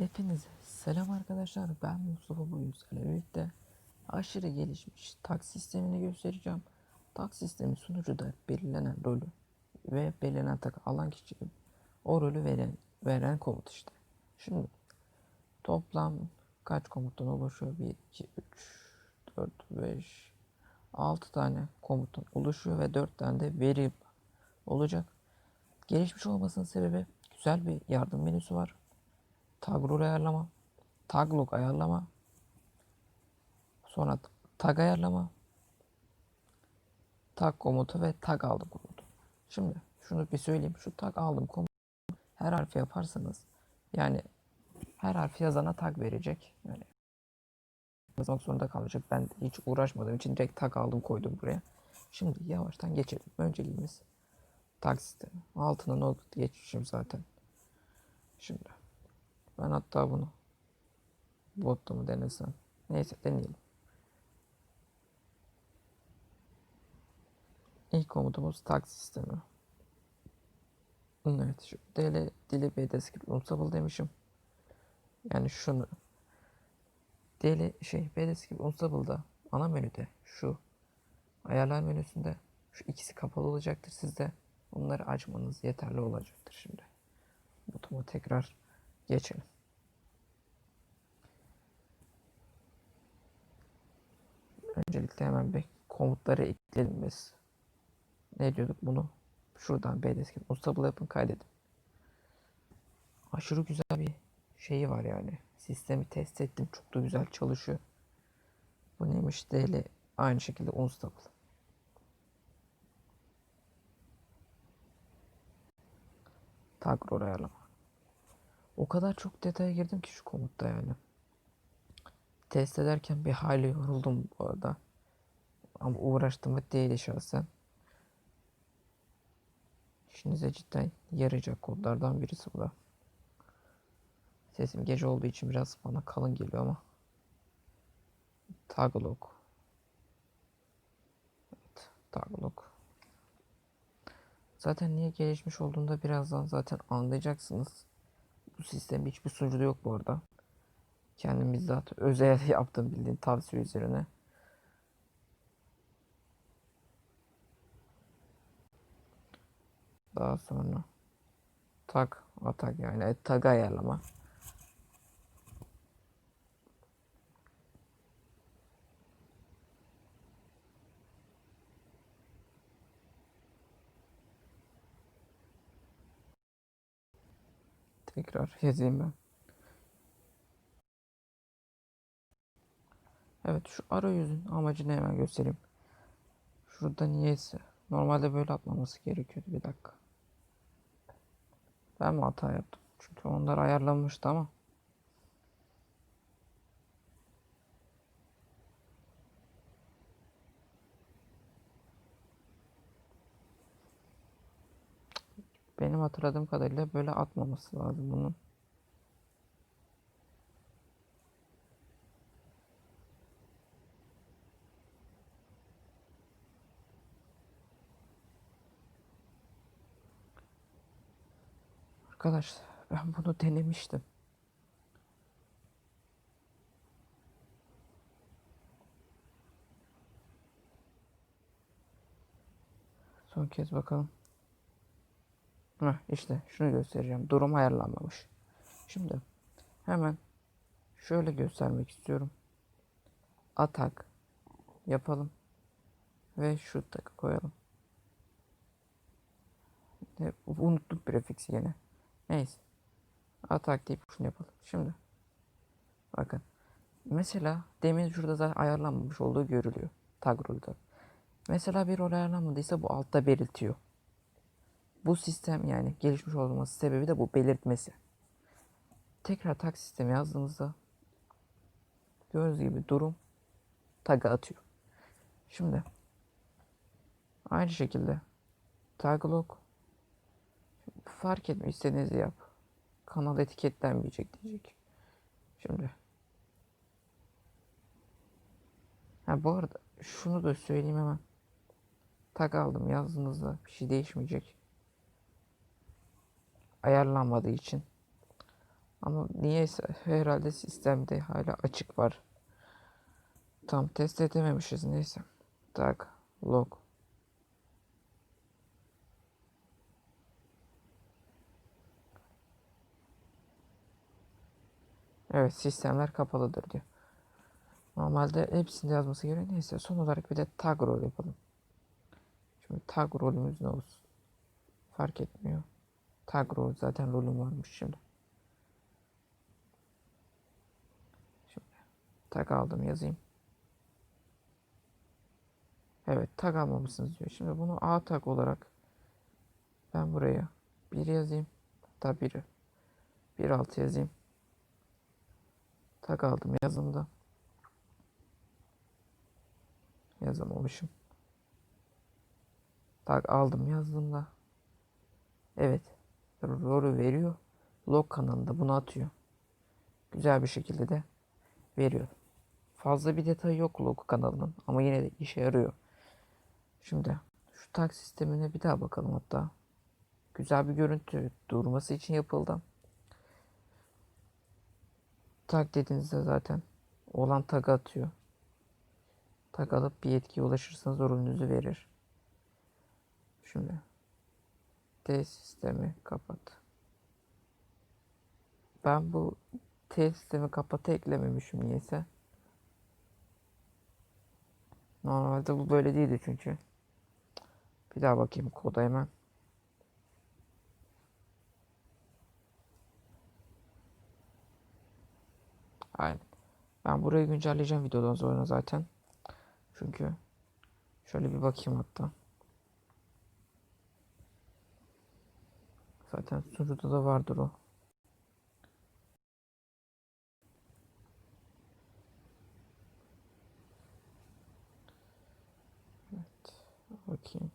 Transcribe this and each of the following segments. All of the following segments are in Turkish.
Hepinize selam arkadaşlar. Ben Mustafa bugün sizlerle birlikte aşırı gelişmiş tak sistemini göstereceğim. Tak sistemi sunucuda belirlenen rolü ve belirlenen tak alan kişi o rolü veren, veren komut işte. Şimdi toplam kaç komuttan oluşuyor? 1, 2, 3, 4, 5, 6 tane komuttan oluşuyor ve 4 tane de veri olacak. Gelişmiş olmasının sebebi güzel bir yardım menüsü var tag rule ayarlama, tag log ayarlama, sonra tag ayarlama, tag komutu ve tag aldım komutu. Şimdi şunu bir söyleyeyim. Şu tag aldım komutu her harfi yaparsanız yani her harfi yazana tag verecek. Yani yazmak zorunda kalacak. Ben hiç uğraşmadığım için direkt tag aldım koydum buraya. Şimdi yavaştan geçelim. Önceliğimiz tag sistemi. Altına not geçmişim zaten. Şimdi ben hatta bunu botta denesem. Neyse deneyelim. İlk komutumuz tag sistemi. Evet şu dili, dili bdscript unsable demişim. Yani şunu dili şey bdscript unsable'da ana menüde şu ayarlar menüsünde şu ikisi kapalı olacaktır sizde. Bunları açmanız yeterli olacaktır şimdi. Butuma tekrar geçelim. Öncelikle hemen bir komutları ekleyelim biz. Ne diyorduk bunu? Şuradan bdskin ustable yapın kaydedin. Aşırı güzel bir şeyi var yani. Sistemi test ettim. Çok da güzel çalışıyor. Bu neymiş? DL aynı şekilde unstable. Tag rol ayarlama. O kadar çok detaya girdim ki şu komutta yani. Test ederken bir hayli yoruldum bu arada. Ama uğraştım ve değil şahsen. İşinize cidden yarayacak kodlardan birisi bu da. Sesim gece olduğu için biraz bana kalın geliyor ama. Tagalog. Evet, Tagalog. Zaten niye gelişmiş olduğunda birazdan zaten anlayacaksınız. Bu sistem hiçbir sunucuda yok bu arada. Kendim bizzat özel yaptım bildiğin tavsiye üzerine. Daha sonra tag atak yani e, tag ayarlama. Tekrar yazayım ben. Evet şu arayüzün amacını hemen göstereyim. Şurada niyeyse. Normalde böyle atmaması gerekiyordu. Bir dakika. Ben mi hata yaptım? Çünkü onlar ayarlanmıştı ama. Benim hatırladığım kadarıyla böyle atmaması lazım bunun. Arkadaşlar ben bunu denemiştim. Son kez bakalım. Heh, işte şunu göstereceğim. Durum ayarlanmamış. Şimdi hemen şöyle göstermek istiyorum. Atak yapalım. Ve şu takı koyalım. Unuttuk prefiksi yine. Neyse. Atak deyip şunu yapalım. Şimdi. Bakın. Mesela demin şurada zaten ayarlanmamış olduğu görülüyor. Tag rolü Mesela bir rol ayarlanmadıysa bu altta belirtiyor. Bu sistem yani gelişmiş olması sebebi de bu belirtmesi. Tekrar tag sistemi yazdığımızda gördüğünüz gibi durum tag'a atıyor. Şimdi aynı şekilde tag log fark etme istediğinizi yap. Kanal etiketlenmeyecek diyecek. Şimdi. Ha bu arada şunu da söyleyeyim hemen. Tag aldım yazdığınızda bir şey değişmeyecek. Ayarlanmadığı için. Ama niyeyse herhalde sistemde hala açık var. Tam test edememişiz neyse. Tak log. Evet sistemler kapalıdır diyor. Normalde hepsinde yazması gerekiyor. Neyse son olarak bir de tag rol yapalım. Şimdi tag rolümüz ne olsun? Fark etmiyor. Tag rol zaten rolüm varmış şimdi. Şimdi tag aldım yazayım. Evet tag almamışsınız diyor. Şimdi bunu A tag olarak ben buraya 1 yazayım. Hatta 1'i 1.6 yazayım. Tag aldım yazımda. Yazamamışım. Tag aldım yazdığımda. Evet. Rolü veriyor. Log kanalında bunu atıyor. Güzel bir şekilde de veriyor. Fazla bir detay yok log kanalının ama yine de işe yarıyor. Şimdi şu tag sistemine bir daha bakalım hatta. Güzel bir görüntü durması için yapıldı. Tag dediğinizde zaten olan tag atıyor. Tag alıp bir yetkiye ulaşırsanız rolünüzü verir. Şimdi T sistemi kapat. Ben bu T sistemi kapatı eklememişim niyeyse. Normalde bu böyle değildi çünkü. Bir daha bakayım koda hemen. Aynen. Ben burayı güncelleyeceğim videodan sonra zaten. Çünkü şöyle bir bakayım hatta. Zaten sunucuda da vardır o. Evet. Bakayım.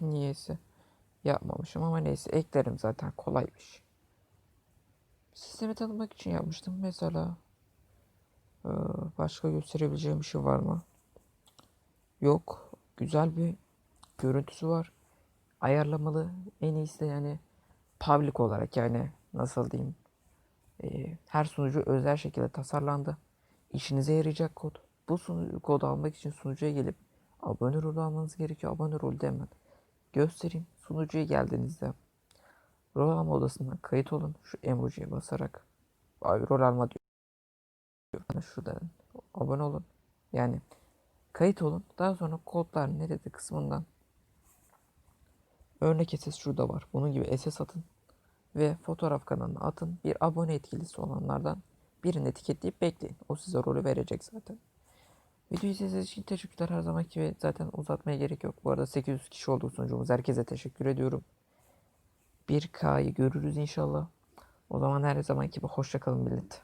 Niyeyse yapmamışım ama neyse eklerim zaten kolaymış. Sistemi tanımak için yapmıştım mesela. Ee, başka gösterebileceğim bir şey var mı? Yok. Güzel bir görüntüsü var. Ayarlamalı. En iyisi de yani public olarak yani nasıl diyeyim. Ee, her sunucu özel şekilde tasarlandı. İşinize yarayacak kod. Bu sunu- kodu almak için sunucuya gelip abone rolü almanız gerekiyor. Abone rolü de hemen göstereyim. Sunucuya geldiğinizde rol alma odasından kayıt olun. Şu emojiye basarak abi rol alma diyor. Yani şuradan abone olun. Yani kayıt olun. Daha sonra kodlar nerede kısmından örnek SS şurada var. Bunun gibi SS atın ve fotoğraf kanalına atın. Bir abone etkilisi olanlardan birini etiketleyip bekleyin. O size rolü verecek zaten. Videoyu izlediğiniz için teşekkürler her zamanki gibi zaten uzatmaya gerek yok. Bu arada 800 kişi oldu sunucumuz. Herkese teşekkür ediyorum. 1K'yı görürüz inşallah. O zaman her zamanki gibi hoşça kalın millet.